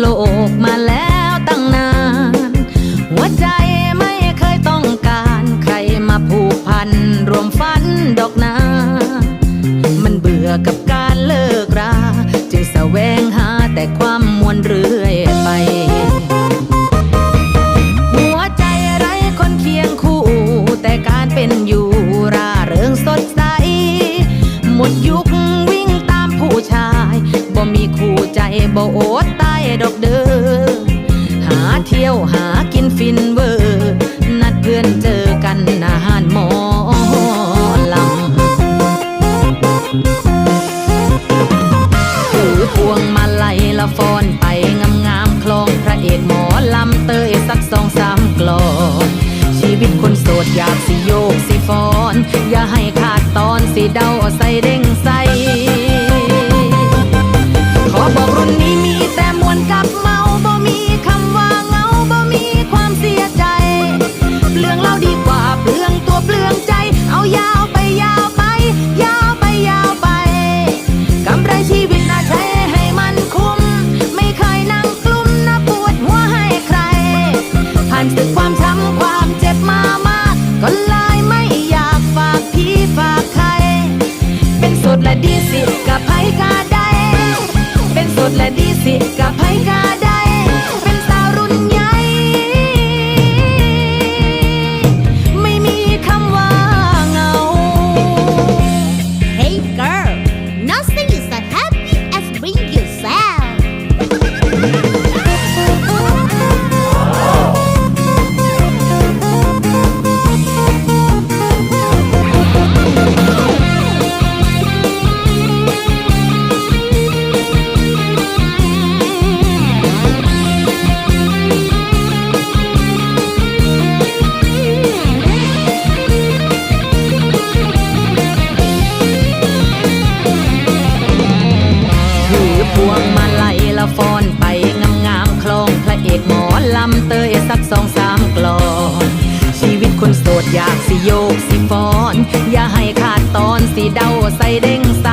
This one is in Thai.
โลกมาแล้วตั้งนาน หัวใจไม่เคยต้องการใครมาผูกพันรวมฝันดอกนา มันเบื่อกับการเลิกรา จึงแสวงหาแต่ความมวลเรื่อยไปหัวใจไร้คนเคียงคู่แต่การเป็นอยู่ราเริงสดใส หมดยุควิ่งตามผู้ชาย บ่มีคู่ใจบ่โอดตา ดอกเด้อหาเที่ยวหากินฟินเวอร์นัดเพื่อนเจอกันหนาหานหมอลำถือพวงมาลัยละฟอนไปงามงามคลองพระเอกหมอลำเตยสักสองสามกลอนชีวิตคนโสดอยากสิโยกสิฟอน อย่าให้ขาดตอนสิเดา และดีสิกับไผกาน อยากสิโยกสิฟอน อย่าให้ขาดตอนสิเดาใส่เด้งใส